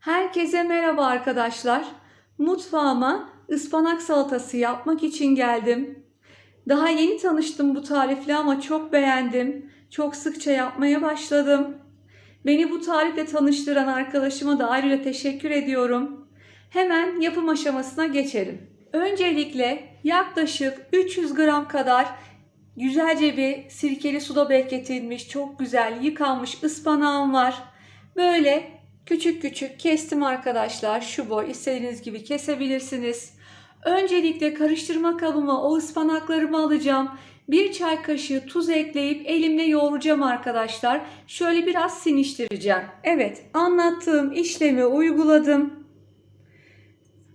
Herkese merhaba arkadaşlar. Mutfağıma ıspanak salatası yapmak için geldim. Daha yeni tanıştım bu tarifle ama çok beğendim. Çok sıkça yapmaya başladım. Beni bu tarifle tanıştıran arkadaşıma da ayrıca teşekkür ediyorum. Hemen yapım aşamasına geçelim. Öncelikle yaklaşık 300 gram kadar güzelce bir sirkeli suda bekletilmiş, çok güzel yıkanmış ıspanağım var. Böyle küçük küçük kestim arkadaşlar. Şu boy istediğiniz gibi kesebilirsiniz. Öncelikle karıştırma kabıma o ıspanaklarımı alacağım. Bir çay kaşığı tuz ekleyip elimle yoğuracağım arkadaşlar. Şöyle biraz siniştireceğim. Evet anlattığım işlemi uyguladım.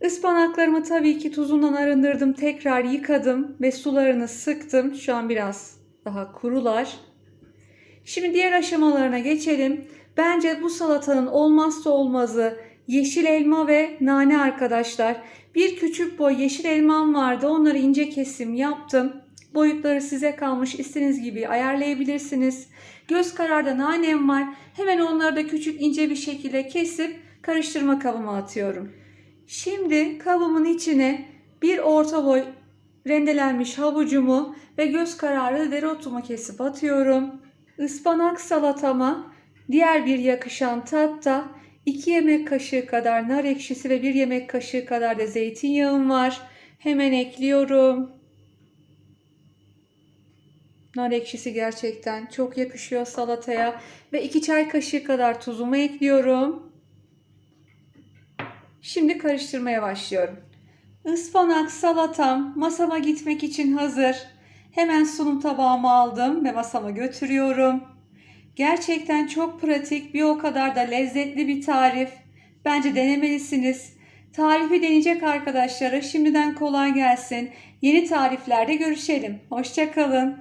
Ispanaklarımı tabii ki tuzundan arındırdım. Tekrar yıkadım ve sularını sıktım. Şu an biraz daha kurular. Şimdi diğer aşamalarına geçelim. Bence bu salatanın olmazsa olmazı yeşil elma ve nane arkadaşlar. Bir küçük boy yeşil elmam vardı. Onları ince kesim yaptım. Boyutları size kalmış. İstediğiniz gibi ayarlayabilirsiniz. Göz kararda nanem var. Hemen onları da küçük ince bir şekilde kesip karıştırma kabıma atıyorum. Şimdi kabımın içine bir orta boy rendelenmiş havucumu ve göz kararı dereotumu kesip atıyorum. Ispanak salatama diğer bir yakışan tatta 2 yemek kaşığı kadar nar ekşisi ve 1 yemek kaşığı kadar da zeytinyağım var. Hemen ekliyorum. Nar ekşisi gerçekten çok yakışıyor salataya ve 2 çay kaşığı kadar tuzumu ekliyorum. Şimdi karıştırmaya başlıyorum. Ispanak salatam masama gitmek için hazır. Hemen sunum tabağımı aldım ve masama götürüyorum. Gerçekten çok pratik, bir o kadar da lezzetli bir tarif. Bence denemelisiniz. Tarifi deneyecek arkadaşlara şimdiden kolay gelsin. Yeni tariflerde görüşelim. Hoşçakalın.